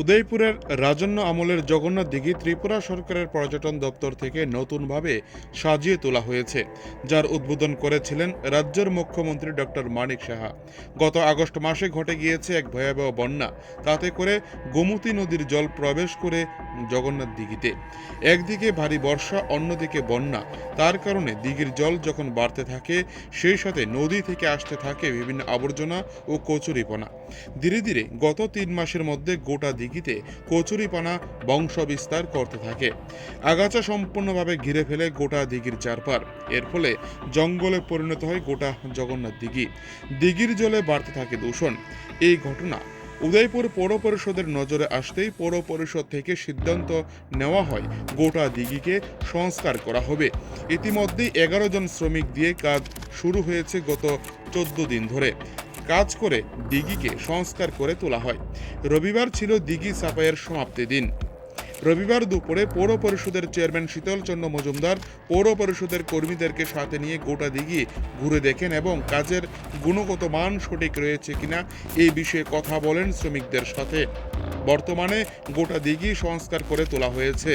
উদয়পুরের রাজন্য আমলের জগন্নাথ দিঘি ত্রিপুরা সরকারের পর্যটন দপ্তর থেকে নতুনভাবে সাজিয়ে তোলা হয়েছে, যার উদ্বোধন করেছিলেন রাজ্যের মুখ্যমন্ত্রী ডক্টর মানিক সাহা। গত আগস্ট মাসে ঘটে গিয়েছে এক ভয়াবহ বন্যা, তাতে করে গোমতী নদীর জল প্রবেশ করে জগন্নাথ দিঘিতে। একদিকে ভারী বর্ষা, অন্যদিকে বন্যা। তার কারণে দিঘির জল যখন বাড়তে থাকে, সেই সাথে নদী থেকে আসতে থাকে বিভিন্ন আবর্জনা ও কচুরিপনা। ধীরে ধীরে গত তিন মাসের মধ্যে গোটা দিঘিতে কচুরিপানা বংশ বিস্তার করতে থাকে। আগাছা সম্পূর্ণভাবে ঘিরে ফেলে গোটা দিঘির চারপার। এর ফলে জঙ্গলে পরিণত হয় গোটা জগন্নাথ দিঘি। দিঘির জলে বাড়তে থাকে দূষণ। এই ঘটনা উদয়পুর পৌর পরিষদের নজরে আসতেই পৌর পরিষদ থেকে সিদ্ধান্ত নেওয়া হয় গোটা দিঘিকে সংস্কার করা হবে। ইতিমধ্যেই এগারো জন শ্রমিক দিয়ে কাজ শুরু হয়েছে গত চোদ্দ দিন ধরে। কাজ করে দিঘিকে সংস্কার করে তোলা হয়। রবিবার ছিল দিঘি সাফাইয়ের সমাপ্তি দিন। রবিবার দুপুরে পৌর পরিষদের চেয়ারম্যান শীতলচন্দ্র মজুমদার পৌর পরিষদের কর্মীদেরকে সাথে নিয়ে গোটা দিঘি ঘুরে দেখেন এবং কাজের গুণগত মান সঠিক রয়েছে কিনা এই বিষয়ে কথা বলেন শ্রমিকদের সাথে। বর্তমানে গোটা দিঘি সংস্কার করে তোলা হয়েছে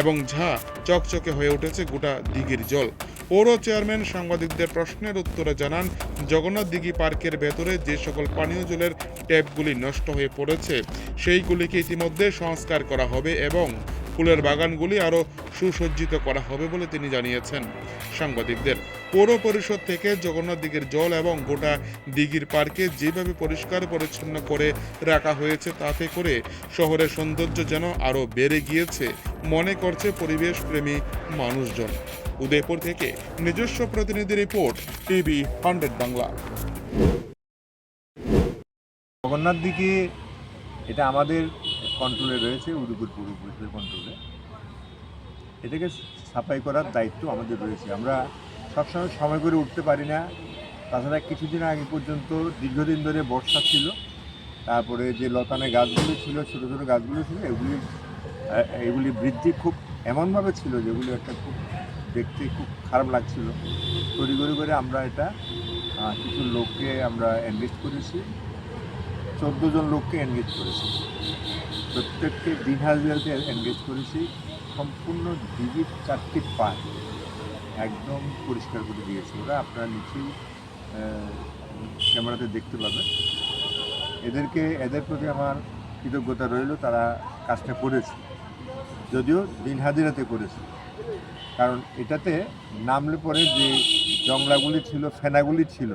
এবং ঝা চকচকে হয়ে উঠেছে গোটা দিঘির জল। পৌর চেয়ারম্যান সাংবাদিকদের প্রশ্নের উত্তরে জানান, জগন্নাথ দিঘি পার্কের ভেতরে যে সকল পানীয় জলের ট্যাপগুলি নষ্ট হয়ে পড়েছে, সেইগুলিকে ইতিমধ্যে সংস্কার করা হবে এবং ফুলের বাগানগুলি আরও সুসজ্জিত করা হবে বলে তিনি জানিয়েছেন। সাংবাদিকদের পৌর পরিষদ থেকে জগন্নাথ দিঘির জল এবং গোটা দিঘির পার্কে যেভাবে পরিষ্কার পরিচ্ছন্ন করে রাখা হয়েছে, তাতে করে শহরের সৌন্দর্য যেন আরও বেড়ে গিয়েছে, মনে করছে পরিবেশ প্রেমী মানুষজন। উদয়পুর থেকে নিজস্ব প্রতিনিধি report, TV hundred Bangla. Jagannath দিকে এটা আমাদের কন্ট্রোলে রয়েছে, উদয়পুর পৌর পরিষদের কন্ট্রোলে এটাকে সাফাই করার দায়িত্ব আমাদের রয়েছে। আমরা সবসময় সময় করে উঠতে পারি না। তাছাড়া কিছুদিন আগে পর্যন্ত দীর্ঘদিন ধরে বর্ষা ছিল। তারপরে যে লতানে গাছগুলি ছিল, ছোটো ছোটো গাছগুলো ছিল, এগুলি এগুলি বৃদ্ধি খুব এমনভাবে ছিল যেগুলি একটা খুব দেখতে খুব খারাপ লাগছিল। তৈরি করে করে আমরা এটা কিছু লোককে আমরা এনগেজ করেছি। চোদ্দ জন লোককে এনগেজ করেছি। প্রত্যেককে দিন হাজিরাতে এনগেজ করেছি। সম্পূর্ণ দিঘির চারটি পার্ক একদম পরিষ্কার করে দিয়েছে ওরা। আপনারা নিচেই ক্যামেরাতে দেখতে পাবেন। এদেরকে, এদের প্রতি আমার কৃতজ্ঞতা রইল, তারা কাজটা করেছে। যদিও দিন হাজিরাতে করেছে। কারণ এটাতে নামলে পরে যে জংলাগুলি ছিল, ফেনাগুলি ছিল,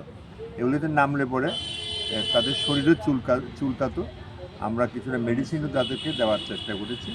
এগুলিতে নামলে পরে তাদের শরীরে চুলকা চুলকাতো আমরা কিছুটা মেডিসিনও তাদেরকে দেওয়ার চেষ্টা করেছি।